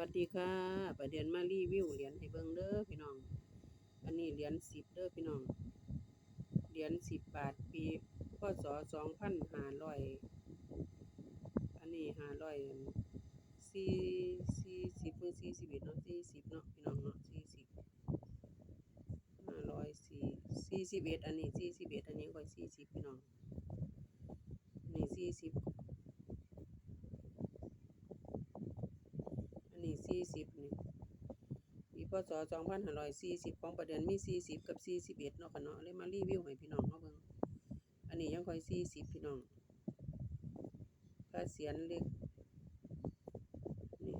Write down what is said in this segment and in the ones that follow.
วัสดีค่ะ ประเด็นมารีวิวเหรียญให้เบิ่งเด้อพี่น้อง อันนี้เหรียญสิบเด้อพี่น้อง เหรียญสิบบาทปีพศสองพันห้าร้อยอันนี้ห้าร้อยสี่สี่สิบหรือสี่สิบเอ็ดเนาะสี่สิบเนาะพี่น้องเนาะสี่สิบห้าร้อยสี่สี่สิบเอ็ดอันนี้สี่สิบเอ็ดอันนี้ก็สี่สิบพี่น้องนนี้สี่สิบ อันนี้ สี่สิบนี่ปีพศสองพันห้าร้อยสี่สิบของประเด็นมีสี่สิบกับสี่สิบเอ็ดเนาะค่ะเนาะเลยมารีวิวให้พี่น้องเขาเบิ่งอันนี้ยังค่อยสี่สิบพี่น้องพระเสียรเล็กนี่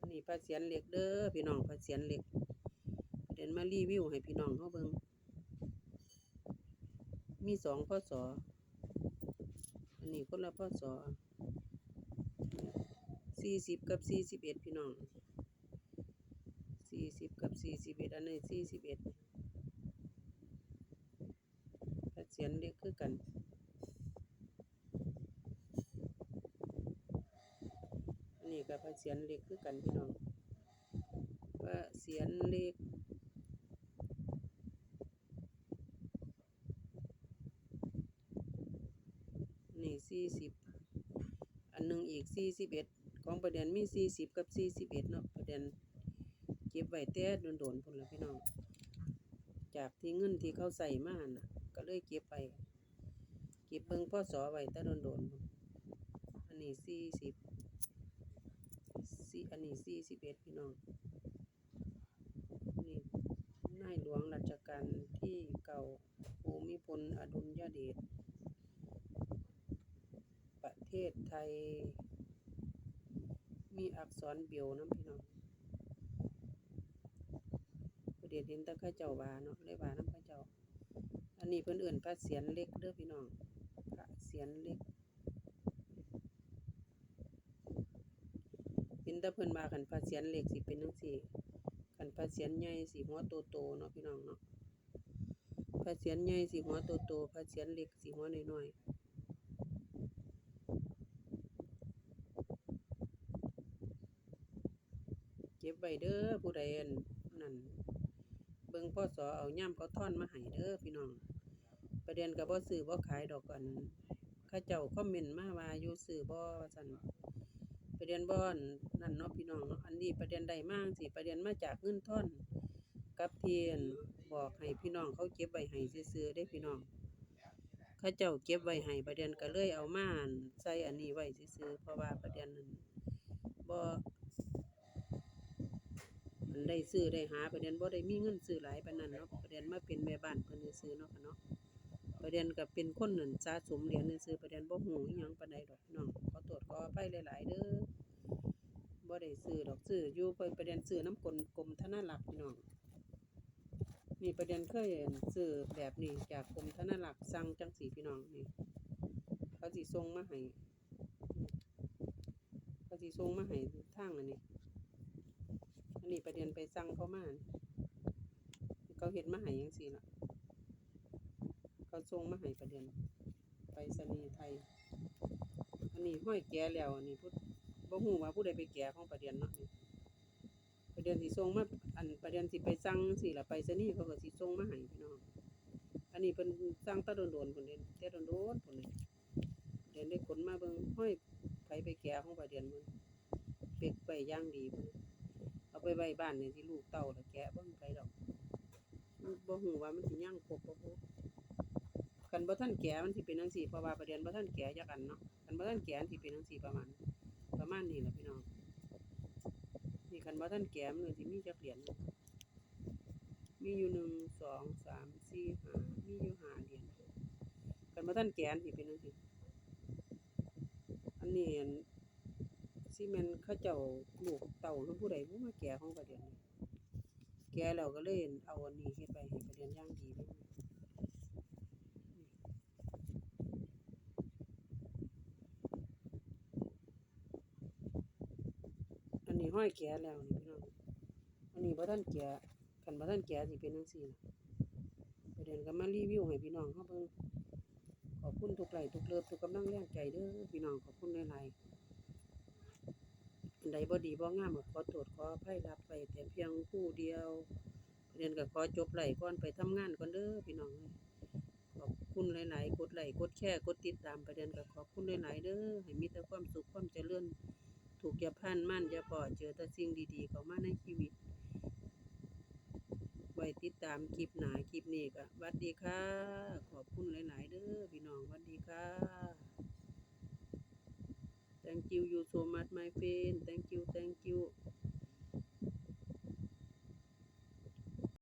อันนี้พระเสียรเล็กเด้อพี่น้องพระเสียรเล็กประเด็นมารีวิวให้พี่น้องเขาเบิ่งมีสองพศอันนี้คนละพศ สี่สิบกับสี่สิบเอ็ดพี่น้องสี่สิบกับสี่สิบเอ็ดอันนี้สี่สิบเอ็ดพระเสียรเล็กคือกันอันนี้กับพระเสียรเล็กคือกันพี่น้องพระเสียรเล็กนี่สี่สิบอันหนึงอีกสี่สิบเอ็ด ของประเด็นมีสี่สิบกับสี่สิบเอ็ดเนาะประเด็นเก็บไว้แต่โดนๆพุ่นละพี่น้อง จากที่เงินที่เขาใส่มาน่ะ ก็เลยเก็บไป เก็บเบิ่งพ่อสอไว้แต่โดนๆพุ่นอันนี้สี่สิบสี่อันนี้สี่สิบเอ็ดพี่น้องนี่นายหลวงรัชกาลที่เก่าภูมิพลอดุลยเดชประเทศไทย มีอักษรเบียวน้ำพี่น้องประเดี๋ยวเห็นตะข้าเจ้าวาเนาะเลยวาน้ำข้าเจ้า อันนี้เพิ่อนเอื่นพระเสียรเล็กเด้อพี่น้องพระเสียรเล็กเห็นต่เพิ่นมากันพระเสียรเล็กสิเป็นจังซี่กันพระเสียรใหญ่สิหัวโตๆเนาะพี่น้องเนาะพระเสียรใหญ่สิหัวโตๆพระเสียรเล็กสิหัวน้อยๆ เก็บไว้เด้อผู้ใดนนั่นเบิ่งพ่อสอเอาย่ำเขาท่อนมาให้เด้อพี่น้อง ประเด็นก็บ่ซื้อบ่ขายดอกกันข้าเจ้าคอมเมนต์มาว่าอยู่ซื้อบ่ว่าซั่นประเด็นบ่อนนั่นเนาะพี่น้องเนาะอันนี้ประเด็นใดมาจั่งสิประเด็นมาจากเงินท่อนกับเทียนบอกให้พี่น้องเขาเก็บไว้ให้ซื่อๆเด้พี่น้องข้าเจ้าเก็บไว้ให้ประเด็นก็เลยเอามาใส่อันนี้ไว้ซื่อๆเพราะว่าประเด็นนั้นบ่มัน ได้ซื้อได้หาประเด็นบ่ได้มีเงินซื้อหลายปานนั้นเนาะประเด็นมาเป็นแม่บ้านเพิ่นซื้อเนาะค่ะเนาะประเด็นก็เป็นคนนั่นสะสมเหรียญซื้อประเด็นบ่ฮู้อิหยังปานใดดอกพี่น้องขอโทษขออภัยหลายๆเด้อบ่ได้ซื้อดอกซื้ออยู่ประเด็นซื้อน้ำกลกรมธนารักษ์พี่น้องนี่ประเด็นเคยซื้อแบบนี้จากกรมธนารักษ์สั่งจังสีพี่น้องนี่เขาสิส่งมาให้เขาสิส่งมาให้ทางอันนี้ อันนี้ประเด็นไปสั่งเขามาเขาเห็นมาห้ยังสี่ละเขาส่งมาให้ประเด็นไปสนีย์ไทย อันนี้ห้อยแก่แล้ว อันนี้พูดบ่ฮู้ว่าผู้ใดไปแก่ของประเด็นเนาะประเด็นสิส่งมาอันประเด็นสิไปสั่งสิละไปสนีย์เขาก็สิส่งมาให้พี่น้องอันนี้เพิ่นสั่งตะโดนๆพุ่นเด้แต่โดนๆพุ่นเลยเดี๋ยวได้ขนมาเบิ่งห้อยไผไปแก่ของประเด็นมันเป็กไปย่างดีพุ่น ไปไว้บ้านนี่ที่ลูกเต้าแล้วแกะบ่มีไปดอกบ่ฮู้ว่ามันสิย่างครบบ่ฮู้คันบ่ทันแกะมันสิเป็นจังซี่เพราะว่าประเด็นบ่ทันแกะจักอันเนาะคันบ่ทันแกะมันสิเป็นจังซี่ประมาณ ประมาณนี้แหละพี่น้องนี่คันบ่ทันแกะมันสิมีจักเหรียญมีอยู่หนึ่งสองสามสี่ห้ามีอยู่ห้าเหรียญคันบ่ทันแกะมันสิเป็นจังซี่อันนี้ ซีเมนต์เขาเจ้าลูกเต่าหรือผู้ใดผู้มาแก่ของประเด็นนี้แก่แล้วก็เลยเอาอันนี้เฮ็ดไปให้ประเด็นอย่างดีเลยอันนี้ห้อยแก่แล้วนี่พี่น้องอันนี้บ่ทันแก่คันบ่ทันแก่สิเป็นจังซี่ล่ะประเด็นก็มารีวิวให้พี่น้องเฮาเบิ่งขอบคุณทุกไลค์ทุกเลิฟทุกกำลังแรงใจเด้อพี่น้องขอบคุณหลายๆ ใดบ่ดีบ่งามก็ขอโทษขออภัยรับไว้แต่เพียงผู้เดียวประเด็นก็ขอจบไหลก่อนไปทำงานก่อนเด้อพี่น้องขอบคุณหลายๆกดไลค์กดแชร์กดติดตามประเด็นก็ขอบคุณหลายๆเด้อให้มีแต่ความสุขความเจริญถูกอย่าพันมั่นอย่าปล่อยเจอแต่สิ่งดีๆเข้ามาในชีวิต ไว้ติดตามคลิปหนาคลิปนี้ก็หวัดดีค่ะ ขอบคุณหลายๆเด้อพี่น้อง so much my friend. Thank you thank you